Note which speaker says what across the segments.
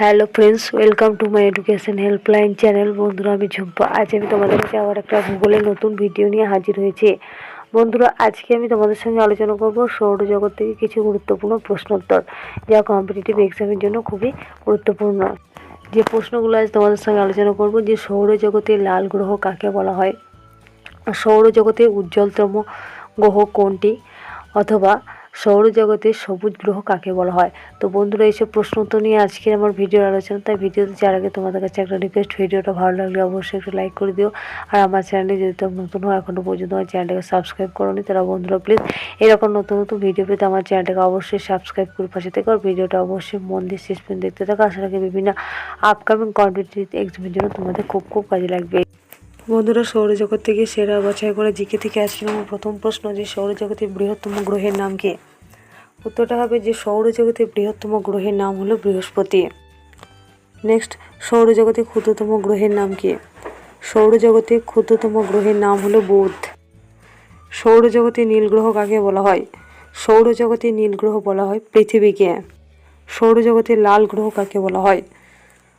Speaker 1: Hello friends welcome to my education helpline channel বন্ধুরা, আমি ঝুম্পা। আজ আমি তোমাদের কাছে আবার একটা ভূগোলের নতুন ভিডিও নিয়ে হাজির হয়েছি। বন্ধুরা, আজকে আমি তোমাদের সঙ্গে আলোচনা করব সৌরজগৎ থেকে কিছু গুরুত্বপূর্ণ প্রশ্নোত্তর, যা কম্পিটিটিভ এক্সামের জন্য খুবই গুরুত্বপূর্ণ। যে প্রশ্নগুলো আজ তোমাদের সঙ্গে আলোচনা করব, যে সৌরজগতে লাল গ্রহ কাকে বলা হয়? সৌরজগতে উজ্জ্বলতম গ্রহ কোনটি? অথবা সৌরজগতের সবুজ গ্রহ কাকে বলা হয়? তো বন্ধুরা, এইসব প্রশ্ন তো নিয়ে আজকের আমার ভিডিওর আলোচনা। তাই ভিডিওতে যার আগে তোমাদের কাছে একটা রিকোয়েস্ট ভিডিওটা ভালো লাগলে অবশ্যই একটু লাইক করে দিও। আর আমার চ্যানেলে যদি তোমরা নতুন হয় এখনও পর্যন্ত আমার চ্যানেলটাকে সাবস্ক্রাইব করোনি তারা বন্ধুরা প্লিজ এরকম নতুন নতুন ভিডিও পেতে আমার চ্যানেলটাকে অবশ্যই সাবস্ক্রাইব করে পাশে থেকে। আর ভিডিওটা অবশ্যই মন দিয়ে শেষ পর্যন্ত দেখতে থাকো। আশা রাখি বিভিন্ন আপকামিং কম্পিটিটিভ এক্সামের জন্য তোমাদের খুব খুব কাজে লাগবে। বন্ধুরা, সৌরজগৎ থেকে সেরা বাছাই করে জিকে থেকে আজকে আমার প্রথম প্রশ্ন যে সৌরজগতের বৃহত্তম গ্রহের নাম কি? উত্তরটা হবে যে সৌরজগতের বৃহত্তম গ্রহের নাম হলো বৃহস্পতি। নেক্সট সৌরজগতের ক্ষুদ্রতম গ্রহের নাম কি? সৌরজগতের ক্ষুদ্রতম গ্রহের নাম হলো বুধ। সৌরজগতে নীল গ্রহ কাকে বলা হয়? সৌরজগতে নীল গ্রহ বলা হয় পৃথিবীকে। সৌরজগতে লাল গ্রহ কাকে বলা হয়?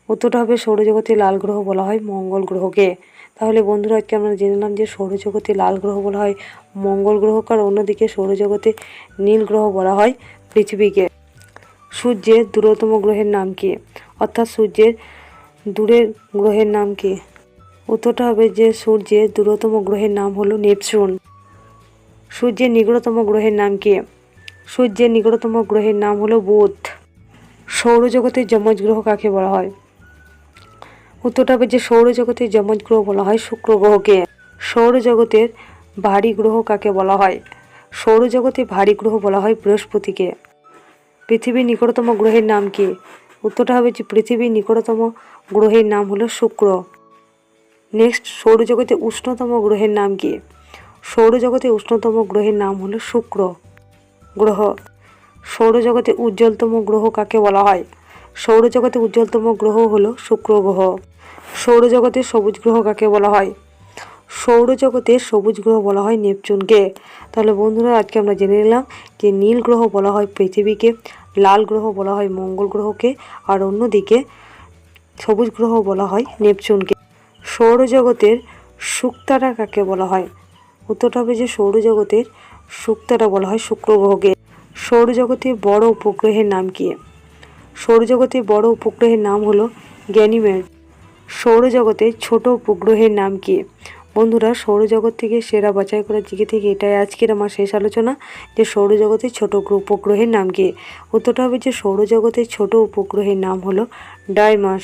Speaker 1: উত্তরটা হবে সৌরজগতে লাল গ্রহ বলা হয় মঙ্গল গ্রহকে। তাহলে বন্ধুরা, আজকে আমরা জেনে নিলাম যে সৌরজগতে লাল গ্রহ বলা হয়, মঙ্গল গ্রহকে আর অন্যদিকে সৌরজগতে নীল গ্রহ বলা হয় পৃথিবীকে। সূর্যের দূরতম গ্রহের নাম কি? অর্থাৎ সূর্যের দূরের গ্রহের নাম কি? উত্তরটা হবে যে সূর্যের দূরতম গ্রহের নাম হলো নেপচুন। সূর্যের নিকটতম গ্রহের নাম কি? সূর্যের নিকটতম গ্রহের নাম হলো বুধ। সৌরজগতের যমজ গ্রহ কাকে বলা হয়? উত্তরটা যে সৌরজগতের যমজ গ্রহ বলা হয় শুক্র গ্রহকে সৌরজগতের ভারী গ্রহ কাকে বলা হয়? সৌরজগতে ভারী গ্রহ বলা হয় বৃহস্পতিকে। পৃথিবীর নিকটতম গ্রহের নাম কি? উত্তরটা হবে যে পৃথিবীর নিকটতম গ্রহের নাম হলো শুক্র। নেক্সট সৌরজগতে উষ্ণতম গ্রহের নাম কি? সৌরজগতে উষ্ণতম গ্রহের নাম হলো শুক্র গ্রহ। সৌরজগতে উজ্জ্বলতম গ্রহ কাকে বলা হয়? সৌরজগতে উজ্জ্বলতম গ্রহ হলো শুক্র গ্রহ সৌরজগতের সবুজ গ্রহ কাকে বলা হয়? সৌরজগতের সবুজ গ্রহ বলা হয় নেপচুনকে। তাহলে বন্ধুরা, আজকে আমরা জেনে নিলাম যে নীল গ্রহ বলা হয় পৃথিবীকে, লাল গ্রহ বলা হয় মঙ্গল গ্রহকে, আর অন্যদিকে সবুজ গ্রহ বলা হয় নেপচুনকে। সৌরজগতের শুক্তারা কাকে বলা হয়? উত্তরটা হবে যে সৌরজগতের শুক্তারা বলা হয় শুক্র গ্রহকে। সৌরজগতের বড় উপগ্রহের নাম কি? সৌরজগতের বড় উপগ্রহের নাম হলো গ্যানিমেড। সৌরজগতের ছোট উপগ্রহের নাম কি? বন্ধুরা, সৌরজগৎ থেকে সেরা বাছাই করার জিকে থেকে এটাই আজকের আমার শেষ আলোচনা যে সৌরজগতের ছোট উপগ্রহের নাম কি? উত্তরটা হবে যে সৌরজগতের ছোট উপগ্রহের নাম হলো ডাইমাস।